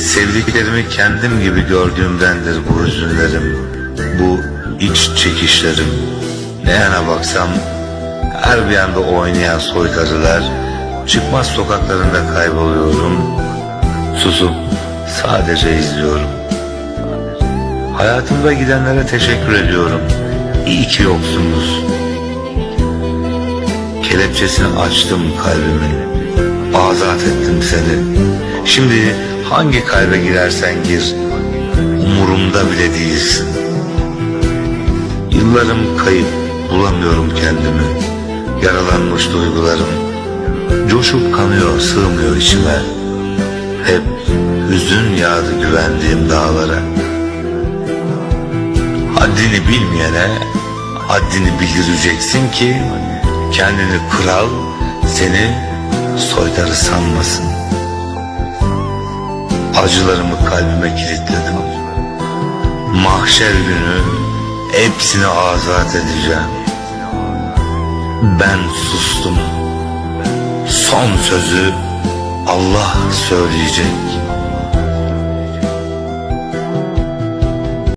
Sevdiklerimi kendim gibi gördüğümdendir bu hüzünlerim, bu iç çekişlerim. Ne yana baksam her bir yanda oynayan soytarılar, çıkmaz sokaklarında kayboluyorum. Susup sadece izliyorum. Hayatımda gidenlere teşekkür ediyorum. İyi ki yoksunuz. Kelepçesini açtım kalbimin. Azat ettim seni. Şimdi hangi kalbe girersen gir. Umurumda bile değilsin. Yıllarım kayıp bulamıyorum kendimi. Yaralanmış duygularım. Coşup kanıyor sığmıyor içime. Hep hüzün yağdı güvendiğim dağlara. Haddini bilmeyene haddini bildireceksin ki kendini kral seni soytarı sanmasın. Acılarımı kalbime kilitledim. Mahşer günü hepsini azat edeceğim. Ben sustum. Son sözü Allah söyleyecek.